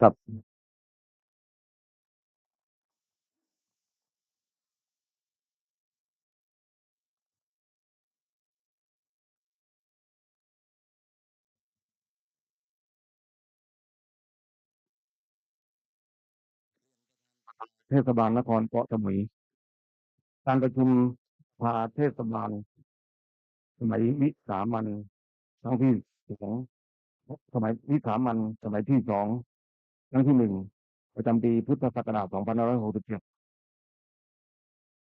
ครับ เทศบาลนครเกาะสมุย การประชุมสภาเทศบาล สมัยวิสามันครั้งที่สองสมัยวิสามันสมัยที่สอง ครั้งที่หนึ่งประจำปีพุทธศักราช2567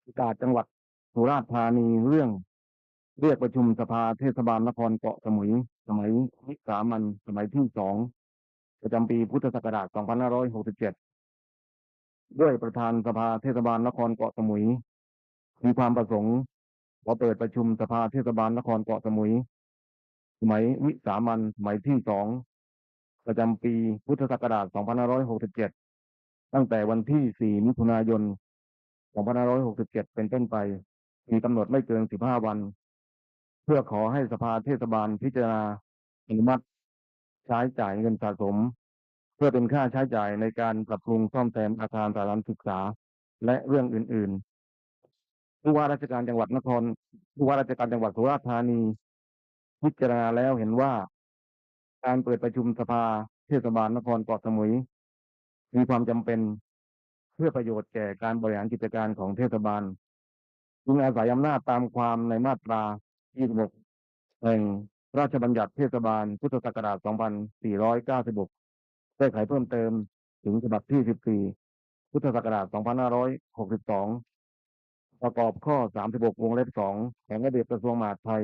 ประกาศจังหวัดสุราษฎร์ธานีเรื่อง เรียกประชุมสภาเทศบาลนครเกาะสมุย สมัยวิสามันสมัยที่สองประจำปีพุทธศักราช2567 ด้วยประธานสภาเทศบาลนครเกาะสมุย มีความประสงค์ขอเปิดประชุมสภาเทศบาลนครเกาะสมุย สมัยวิสามันสมัยที่สอง ประจำปีพุทธศักราช 2567 ตั้งแต่วันที่ 4 มิถุนายน 2567 เป็นต้นไป มีกำหนดไม่เกิน 15 วัน เพื่อขอให้สภาเทศบาลพิจารณาอนุมัติ ใช้จ่ายเงินสะสม เพื่อเป็นค่าใช้จ่ายในการปรับปรุงซ่อมแซมอาคารสถานศึกษาและเรื่องอื่น ๆ ผู้ว่าราชการจังหวัดนคร ผู้ว่าราชการจังหวัดสุราษฎร์ธานี พิจารณาแล้วเห็นว่า การเปิดประชุมสภาเทศบาลนครเกาะสมุย มีความจำเป็นเพื่อประโยชน์แก่การบริหารกิจการของเทศบาลจึงอาศัยอำนาจตามความในมาตรา 26 แห่งราชบัญญัติเทศบาลพุทธศักราช 2496แก้ไขเพิ่มเติมถึงฉบับที่ 14 พุทธศักราช 2562 ประกอบข้อ 36 วงเล็บ 2 แห่งระเบียบกระทรวงมหาดไทย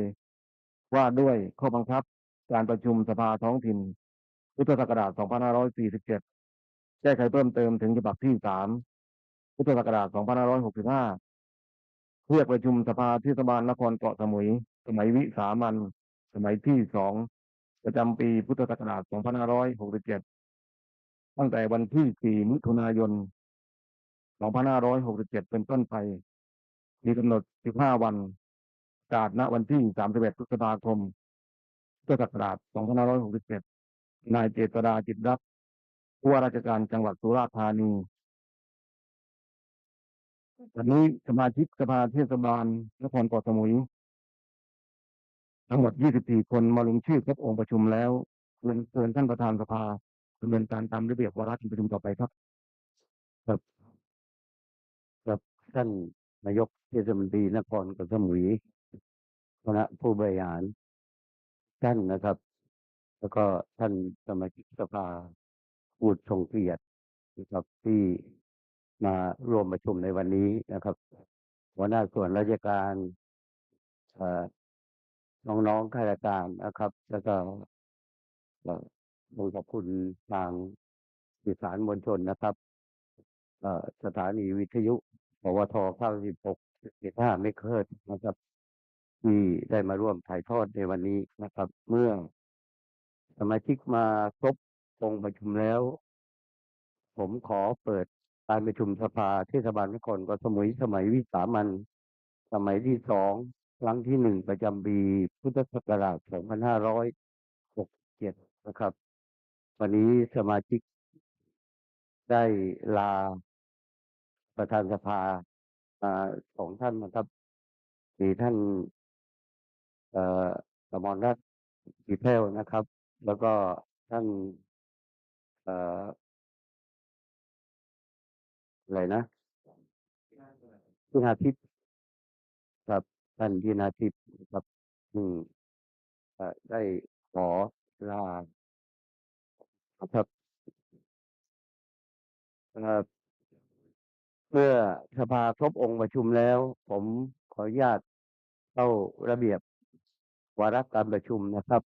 ว่าด้วยข้อบังคับ การประชุมสภาท้องถิ่น พุทธศักราช 2547 แก้ไขเพิ่มเติมถึงฉบับที่ 3 พุทธศักราช 2565เรียกประชุมสภาเทศบาลนครเกาะสมุย สมัยวิสามันสมัยที่ 2 ประจำปีพุทธศักราช 2567 ตั้งแต่วันที่ 4 มิถุนายน 2567 เป็นต้นไปมีกำหนด 15 วัน กาศณวันที่ 31พฤษภาคม พุทธศักราช2567นายเจษดาจิตรักผู้ว่าราชการจังหวัดสุราษฎร์ธานี วันนี้สมาชิกสภาเทศบาลนครเกาะสมุย ทั้งหมด 24 คนมาลงชื่อครบองค์ประชุมแล้วเรียนเชิญท่านประธานสภาดำเนินการตามระเบียบวาระที่ประชุมต่อไปครับ ครับท่านนายกเทศมนตรีนครเกาะสมุยคณะผู้บริหาร ท่านนะครับ แล้วก็ท่านสมาชิกสภา ผู้ทรงเกียรตินะครับที่มาร่วมประชุมในวันนี้นะครับหัวหน้าส่วนราชการเอ่อน้องๆข้าราชการนะครับ แล้วก็เอ่อขอบคุณทางสื่อสารมวลชนนะครับเอ่อสถานีวิทยุปวท 96 75ไม่เคิร์นะครับ ที่ได้มาร่วมถ่ายทอดในวันนี้นะครับ เมื่อสมาชิกมาครบองค์ประชุมแล้ว ผมขอเปิดการประชุมสภาเทศบาลนครกสมุยสมัยวิสามันสมัยที่สองครั้งที่หนึ่งประจำปีพุทธศักราช 2567 นะครับ วันนี้สมาชิกได้ลาประธานสภาอ่าสองท่านนะครับมีท่าน เอ่อสมรรัตน์กีแพ้วนะครับ แล้วก็ท่าน เอ่ออะไรนะพินาทิพย์ครับท่านพินาทิพย์ครับอืมเอ่อได้ขอลาครับเอ่อเมื่อสภาครบองค์ประชุมแล้ว ผมขออนุญาตเข้าระเบียบ วาระการประชุมนะครับ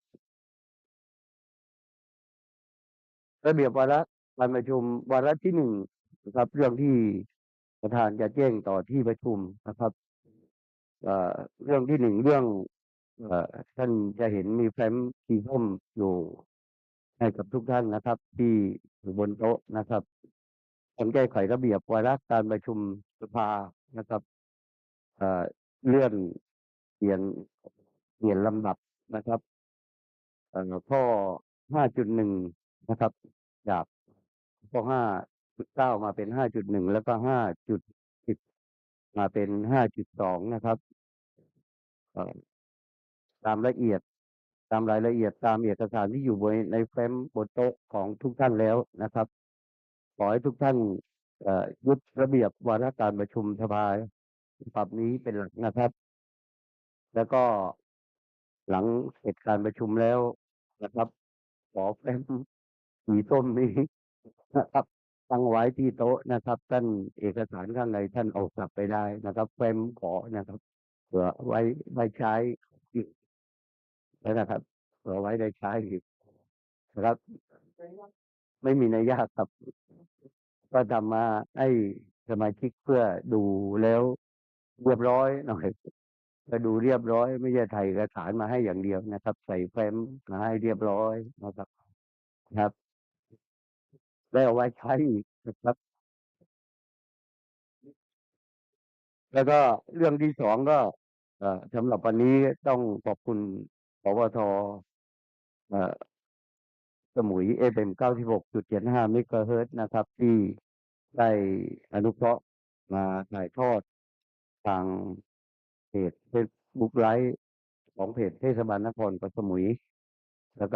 ระเบียบวาระการประชุมวาระที่หนึ่งนะครับ เรื่องที่ประธานจะแจ้งต่อที่ประชุมนะครับเรื่องที่หนึ่งเรื่องอท่านจะเห็นมีแฟ้มสีส้มอยู่ให้กับทุกท่านนะครับ ที่อยู่บนโต๊ะนะครับการแก้ไขระเบียบวาระการประชุมสภานะครับเลื่อนเปลี่ยน เปลี่ยนลำดับนะครับเอ่อข้อ 5.1 นะครับ จากก็ห้าจุดเก้ามาเป็นห้าจุดหนึ่งแล้วก็ห้าจุดสิบมาเป็นห้าจุดสองนะครับเอ่อตามละเอียดตามรายละเอียดตามเอกสารที่อยู่บนในเฟมบนโต๊ะของทุกท่านแล้วนะครับ ขอให้ทุกท่านยึดระเบียบวาระการประชุมสภาฉบับนี้เป็นหลักนะครับ แล้วก็ หลังเสร็จการประชุมแล้วนะครับ ขอเฟมสีส้มนี้ นะครับตั้งไว้ที่โต๊ะนะครับท่านเอกสารข้างในท่านเอากลับไปได้นะครับเฟมขอนะครับเผื่อไว้ไว้ใช้อีกแล้วนะครับเผื่อไว้ได้ใช้อีกนะครับ ไม่มีนัยยากครับ ก็ทำมาให้สมาชิกเพื่อดูแล้วเรียบร้อยหน่อย ก็ดูเรียบร้อย ไม่ใช่ถ่ายเอกสารมาให้อย่างเดียวนะครับ ใส่เฟรมมาให้เรียบร้อยนะครับครับได้เอาไว้ใช้อีกนะครับ แล้วก็เรื่องที่สองก็สำหรับวันนี้ต้องขอบคุณปวทสมุยเอฟเอ็มเก้าที่หกจุดเจ็ดห้าเมกะเฮิรตซ์นะครับ ที่ได้อนุเคราะห์มาถ่ายทอดทาง จเฟซบุ๊กไลฟ์ของเพจเทศบาลนครเกาะสมุย แล้วก็